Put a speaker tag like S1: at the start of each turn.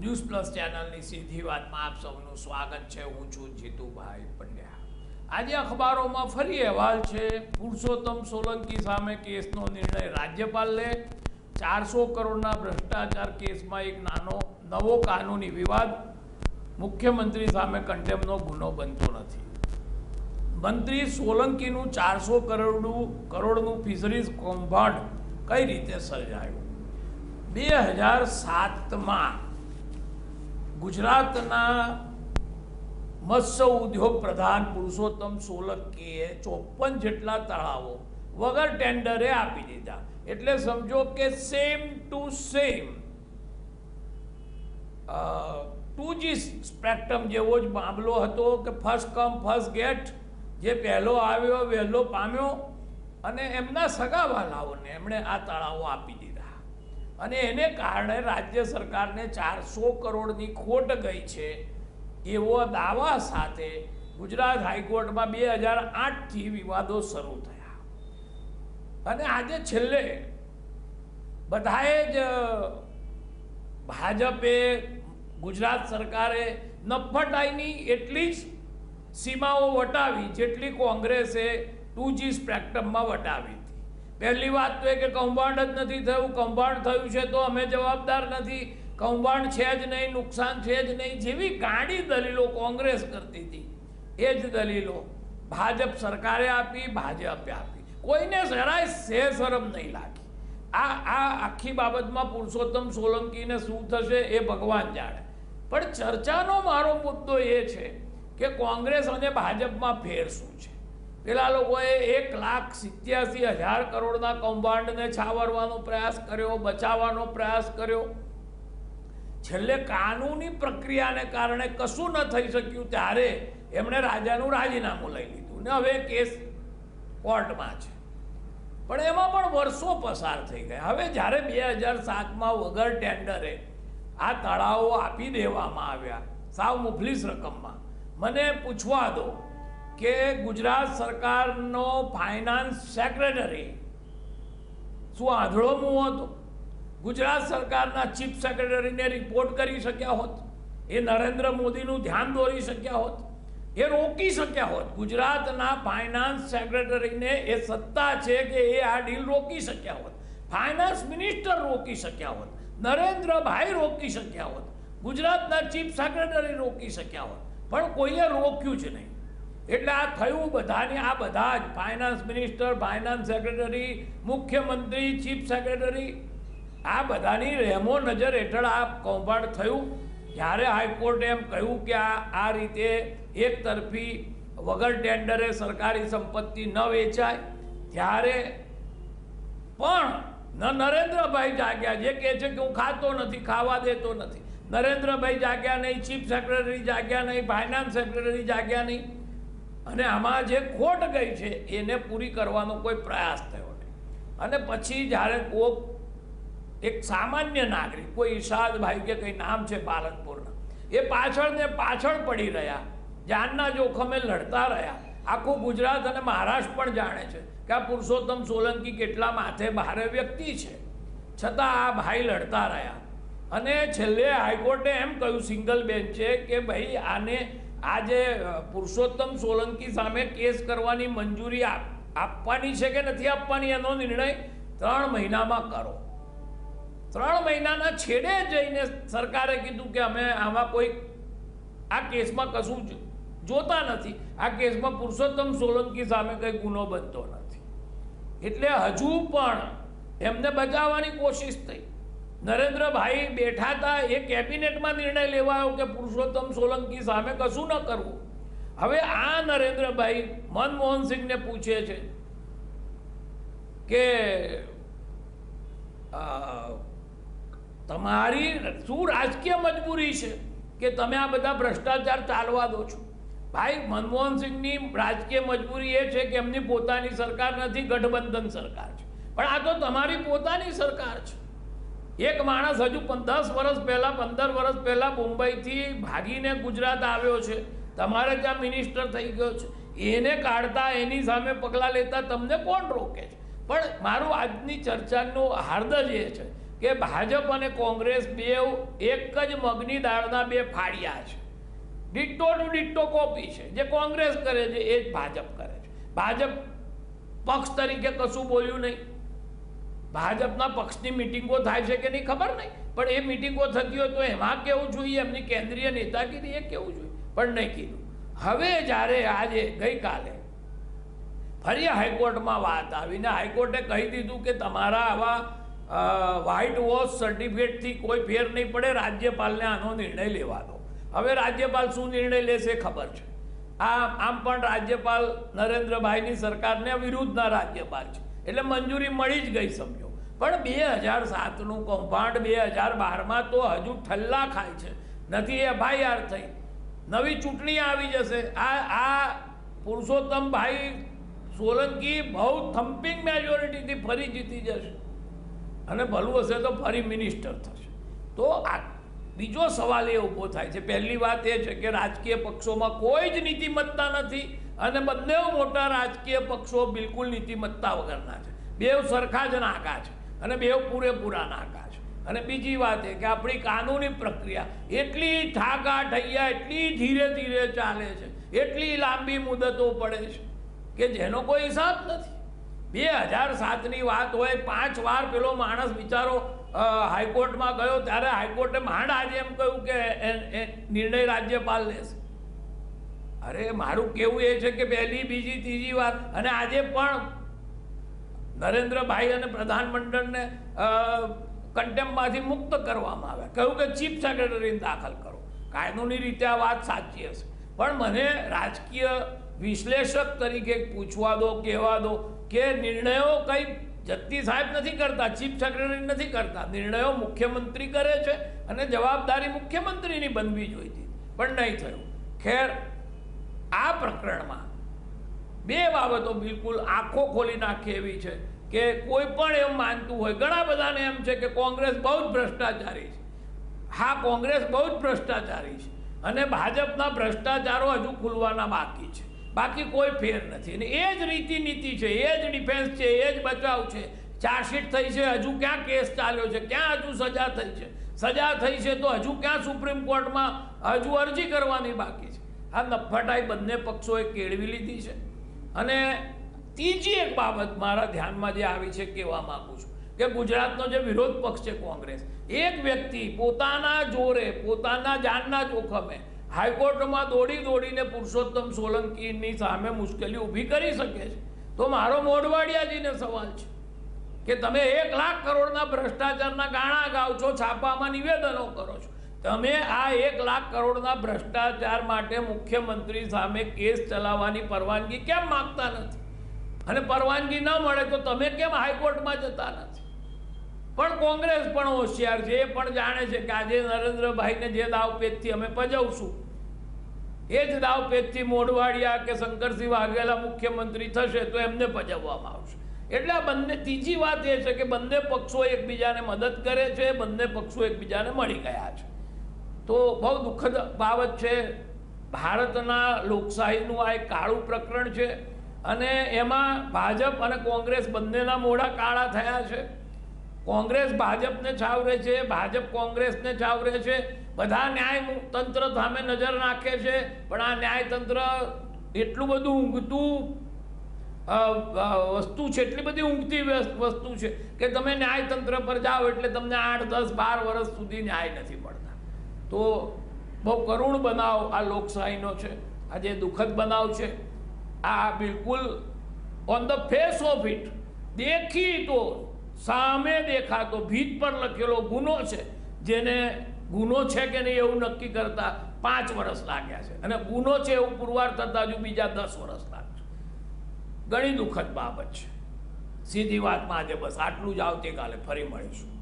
S1: News plus ચેનલની સીધી વાતમાં આપ સૌનું સ્વાગત છે. હું છું જીતુભાઈ પંડ્યા. આજે અખબારોમાં ફરી અહેવાલ છે. પુરુષોત્તમ સોલંકી સામે કેસનો નિર્ણય રાજ્યપાલ લે ચારસો કરોડના ભ્રષ્ટાચાર કેસમાં એક નાનો, નવો કાનૂની વિવાદ. મુખ્યમંત્રી સામે કન્ટેમનો ગુનો બનતો નથી. મંત્રી સોલંકીનું ચારસો કરોડનું કરોડનું ફિશરીઝ કૌભાંડ કઈ રીતે સર્જાયું? બે હજાર સાતમાં ગુજરાતના મત્સ્ય ઉદ્યોગ પ્રધાન પુરુષોત્તમ સોલંકીએ ચોપન જેટલા તળાવો વગર ટેન્ડરે આપી દીધા. એટલે સમજો કે same to same two G spectrum જેવો જ મામલો હતો કે ફર્સ્ટ કમ ફર્સ્ટ ગેટ જે પહેલો આવ્યો, વહેલો પામ્યો અને એમના સગાવાલાઓને એમણે આ તળાવો આપી દીધા. અને એને કારણે રાજ્ય સરકારને ચારસો કરોડની ખોટ ગઈ છે. એવો દાવા સાથે ગુજરાત હાઈકોર્ટમાં બે હજાર આઠથી વિવાદો શરૂ થયા. અને આજે છેલ્લે બધાએ જ ભાજપે ગુજરાત સરકારે નફટાઈની એટલી જ સીમાઓ વટાવી જેટલી કોંગ્રેસે ટુ જી સ્પેક્ટ્રમમાં વટાવી. પહેલી વાત તો એ કે કૌભાંડ જ નથી થયું. કૌભાંડ થયું છે તો અમે જવાબદાર નથી. કૌભાંડ છે જ નહીં, નુકસાન છે જ નહીં. જેવી ગાડી દલીલો કોંગ્રેસ કરતી હતી, એ જ દલીલો ભાજપ સરકારે આપી, ભાજપે આપી. કોઈને જરાય સે શરમ નહીં લાગી. આ આ આખી બાબતમાં પુરુષોત્તમ સોલંકીને શું થશે એ ભગવાન જાણે. પણ ચર્ચાનો મારો મુદ્દો એ છે કે કોંગ્રેસ અને ભાજપમાં ફેર શું છે? પેલા લોકોએ એક લાખ સિત્યાસી હજાર કરોડના કૌભાંડને છાવરવાનો પ્રયાસ કર્યો, બચાવવાનો પ્રયાસ કર્યો. છેલ્લે કાનૂની પ્રક્રિયાને કારણે કશું ન થઈ શક્યું, ત્યારે એમણે રાજાનું રાજીનામું લઈ લીધું. ને હવે કેસ કોર્ટમાં છે. પણ એમાં પણ વર્ષો પસાર થઈ ગયા. હવે જ્યારે બે હજાર સાતમાં વગર ટેન્ડરે આ તળાવો આપી દેવામાં આવ્યા, સાવ મુફલીસ રકમમાં, મને પૂછવા દો કે ગુજરાત સરકારનો ફાઇનાન્સ સેક્રેટરી શું આંધળો મું હતો? ગુજરાત સરકારના ચીફ સેક્રેટરીને રિપોર્ટ કરી શક્યા હોત? એ નરેન્દ્ર મોદીનું ધ્યાન દોરી શક્યા હોત? એ રોકી શક્યા હોત? ગુજરાતના ફાઇનાન્સ સેક્રેટરીને એ સત્તા છે કે એ આ ડીલ રોકી શક્યા હોત? ફાઇનાન્સ મિનિસ્ટર રોકી શક્યા હોત? નરેન્દ્રભાઈ રોકી શક્યા હોત? ગુજરાતના ચીફ સેક્રેટરી રોકી શક્યા હોત? પણ કોઈએ રોક્યું જ નહીં. એટલે આ થયું બધાની, આ બધા જ. ફાઇનાન્સ મિનિસ્ટર ફાઇનાન્સ સેક્રેટરી મુખ્યમંત્રી ચીફ સેક્રેટરી આ બધાની રહેમો નજર હેઠળ આ કૌભાંડ થયું. જ્યારે હાઈકોર્ટે એમ કહ્યું કે આ આ રીતે એક તરફી વગર ટેન્ડરે સરકારી સંપત્તિ ન વેચાય, ત્યારે પણ ન નરેન્દ્રભાઈ જાગ્યા જે કહે છે કે હું ખાતો નથી, ખાવા દેતો નથી. નરેન્દ્રભાઈ જાગ્યા નહીં ચીફ સેક્રેટરી જાગ્યા નહીં ફાઇનાન્સ સેક્રેટરી જાગ્યા નહીં. અને આમાં જે ખોટ ગઈ છે, એને પૂરી કરવાનો કોઈ પ્રયાસ થયો નહીં. અને પછી જ્યારે કોક એક સામાન્ય નાગરિક, કોઈ ઈશાદભાઈ કે કંઈ નામ છે પાલનપુરના, એ પાછળ ને પાછળ પડી રહ્યા, જાનના જોખમે લડતા રહ્યા. આખું ગુજરાત અને મહારાષ્ટ્ર પણ જાણે છે કે આ પુરુષોત્તમ સોલંકી કેટલા માથે ભારે વ્યક્તિ છે. છતાં આ ભાઈ લડતા રહ્યા. અને છેલ્લે હાઈકોર્ટે એમ કહ્યું, સિંગલ બેન્ચે, કે ભાઈ આને આ જે પુરુષોત્તમ સોલંકી સામે કેસ કરવાની મંજૂરી આપ, આપવાની છે કે નથી આપવાની એનો નિર્ણય ત્રણ મહિનામાં કરો. ત્રણ મહિનાના છેડે જઈને સરકારે કીધું કે અમે આમાં કોઈ, આ કેસમાં કશું જ જોતા નથી. આ કેસમાં પુરુષોત્તમ સોલંકી સામે કંઈ ગુનો બનતો નથી. એટલે હજુ પણ એમને બચાવવાની કોશિશ થઈ. નરેન્દ્રભાઈ બેઠા હતા એ કેબિનેટમાં નિર્ણય લેવાયો કે પુરુષોત્તમ સોલંકી સામે કશું ન કરવું. હવે આ નરેન્દ્રભાઈ મનમોહન સિંહને પૂછે છે કે તમારી શું રાજકીય મજબૂરી છે કે તમે આ બધા ભ્રષ્ટાચાર ચાલવા દો છો? ભાઈ, મનમોહન સિંહની રાજકીય મજબૂરી એ છે કે એમની પોતાની સરકાર નથી, ગઠબંધન સરકાર છે. પણ આ તો તમારી પોતાની સરકાર છે. એક માણસ હજુ દસ વર્ષ પહેલાં, પંદર વર્ષ પહેલાં મુંબઈથી ભાગીને ગુજરાત આવ્યો છે. તમારે ત્યાં મિનિસ્ટર થઈ ગયો છે. એને કાઢતા, એની સામે પગલાં લેતા તમને કોણ રોકે છે? પણ મારું આજની ચર્ચાનો હાર્દ જ એ છે કે ભાજપ અને કોંગ્રેસ બે એક જ મગની દાળના બે ફાળિયા છે. ડિટ્ટો ટુ ડિટ્ટો કોપી છે. જે કોંગ્રેસ કરે છે, એ જ ભાજપ કરે છે. ભાજપ પક્ષ તરીકે કશું બોલ્યું નહીં. ભાજપના પક્ષની મિટિંગો થાય છે કે નહીં ખબર નહીં. પણ એ મિટિંગો થતી હોય તો એમાં કેવું જોઈએ? એમની કેન્દ્રીય નેતાગીરી એ કેવું જોઈએ? પણ નહીં કીધું. હવે જ્યારે આજે ગઈકાલે ફરી હાઈકોર્ટમાં વાત આવીને હાઈકોર્ટે કહી દીધું કે તમારા આવા વ્હાઇટ વોશ સર્ટિફિકેટથી કોઈ ફેર નહીં પડે, રાજ્યપાલને આનો નિર્ણય લેવાનો. હવે રાજ્યપાલ શું નિર્ણય લેશે ખબર છે? આ આમ પણ રાજ્યપાલ નરેન્દ્રભાઈની સરકારને વિરુદ્ધના રાજ્યપાલ છે. એટલે મંજૂરી મળી જ ગઈ સમજો. પણ બે હજાર સાતનું કૌભાંડ બે હજાર બારમાં તો હજુ ઠલ્લા ખાય છે. નથી એફઆઈઆર થઈ. નવી ચૂંટણી આવી જશે. આ આ પુરુષોત્તમ ભાઈ સોલંકી બહુ થમ્પિંગ મેજોરિટીથી ફરી જીતી જશે. અને ભલું હશે તો ફરી મિનિસ્ટર થશે. તો આ બીજો સવાલ એ ઊભો થાય છે. પહેલી વાત એ છે કે રાજકીય પક્ષોમાં કોઈ જ નીતિમત્તા નથી. અને બંને મોટા રાજકીય પક્ષો બિલકુલ નીતિમત્તા વગરના છે. બેવ સરખા જ નાકા છે અને બેવ પૂરેપૂરા નાકા છે. અને બીજી વાત એ કે આપણી કાનૂની પ્રક્રિયા એટલી થાકા ઠૈયા એટલી ધીરે ધીરે ચાલે છે, એટલી લાંબી મુદતો પડે છે કે જેનો કોઈ હિસાબ નથી. બે હજાર સાતની વાત હોય, પાંચ વાર પેલો માણસ બિચારો હાઈકોર્ટમાં ગયો ત્યારે હાઈકોર્ટે માંડ આજે એમ કહ્યું કે નિર્ણય રાજ્યપાલ લેશે. અરે, મારું કેવું એ છે કે પહેલી, બીજી, ત્રીજી વાર, અને આજે પણ નરેન્દ્રભાઈ અને પ્રધાનમંડળને કન્ટેમ્પમાંથી મુક્ત કરવામાં આવ્યા. કહ્યું કે ચીફ સેક્રેટરીને દાખલ કરો. કાયદોની રીતે આ વાત સાચી હશે. પણ મને રાજકીય વિશ્લેષક તરીકે પૂછવા દો, કહેવા દો કે નિર્ણયો કંઈ જત્તી સાહેબ નથી કરતા, ચીફ સેક્રેટરી નથી કરતા. નિર્ણયો મુખ્યમંત્રી કરે છે અને જવાબદારી મુખ્યમંત્રીની બનવી જોઈતી. પણ નહીં થયું. ખેર આ પ્રકરણમાં બે બાબતો બિલકુલ આંખો ખોલી નાખે એવી છે કે કોઈ પણ એમ માનતું હોય, ઘણા બધાને એમ છે કે કોંગ્રેસ બહુ જ ભ્રષ્ટાચારી છે. હા, કોંગ્રેસ બહુ જ ભ્રષ્ટાચારી છે અને ભાજપના ભ્રષ્ટાચારો હજુ ખુલવાના બાકી છે. બાકી કોઈ ફેર નથી. અને એ જ રીતિ નીતિ છે, એ જ ડિફેન્સ છે, એ જ બચાવ છે. ચાર્જશીટ થઈ છે, હજુ ક્યાં કેસ ચાલ્યો છે, ક્યાં હજુ સજા થઈ છે? સજા થઈ છે તો હજુ ક્યાં સુપ્રીમ કોર્ટમાં હજુ અરજી કરવાની બાકી છે? આ નફટાઈ બંને પક્ષોએ કેળવી લીધી છે. અને ત્રીજી એક બાબત મારા ધ્યાનમાં જે આવી છે કહેવા માગું છું કે ગુજરાતનો જે વિરોધ પક્ષ છે કોંગ્રેસ, એક વ્યક્તિ પોતાના જોરે, પોતાના જાનના જોખમે હાઈકોર્ટમાં દોડી દોડીને પુરુષોત્તમ સોલંકીની સામે મુશ્કેલી ઊભી કરી શકે છે. તો મારો મોઢવાડિયાજીને સવાલ છે કે તમે એક લાખ કરોડના ભ્રષ્ટાચારના ગાણા ગાવ છો, છાપામાં નિવેદનો કરો છો. તમે આ એક લાખ કરોડના ભ્રષ્ટાચાર માટે મુખ્યમંત્રી સામે કેસ ચલાવવાની પરવાનગી કેમ માંગતા નથી? અને પરવાનગી ન મળે તો તમે કેમ હાઈકોર્ટમાં જતા નથી? પણ કોંગ્રેસ પણ હોશિયાર છે, એ પણ જાણે છે કે આજે નરેન્દ્રભાઈને જે દાવપેચથી અમે પજવશું. એ જ દાવપેચથી મોઢવાડિયા કે શંકરસિંહ વાઘેલા મુખ્યમંત્રી થશે તો એમને પજવવામાં આવશે. એટલે આ બંને, ત્રીજી વાત એ છે કે બંને પક્ષો એકબીજાને મદદ કરે છે, બંને પક્ષો એકબીજાને મળી ગયા છે. તો બહુ દુઃખદ બાબત છે. ભારતના લોકશાહીનું આ એક કાળું પ્રકરણ છે અને એમાં ભાજપ અને કોંગ્રેસ બંનેના મોઢા કાળા થયા છે. કોંગ્રેસ ભાજપને છાવરે છે, ભાજપ કોંગ્રેસને છાવરે છે. બધા ન્યાય તંત્ર સામે નજર નાખે છે, પણ આ ન્યાયતંત્ર એટલું બધું ઊંઘતું વસ્તુ છે, એટલી બધી ઊંઘતી વસ્તુ છે કે તમે ન્યાયતંત્ર પર જાઓ એટલે તમને આઠ, દસ, બાર વર્ષ સુધી ન્યાય નથી મળતા. તો બહુ કરુણ બનાવ આ લોકશાહીનો છે. આ જે દુઃખદ બનાવ છે. આ બિલકુલ on the face of it દેખી તો, સામે દેખાતો, ભીત પર લખેલો ગુનો છે. જેને ગુનો છે કે નહીં એવું નક્કી કરતા પાંચ વર્ષ લાગ્યા છે. અને ગુનો છે એવું પુરવાર થતા હજુ બીજા દસ વર્ષ લાગશે. ઘણી દુઃખદ બાબત છે. સીધી વાતમાં આજે બસ આટલું જ આવતીકાલે ફરી મળીશું.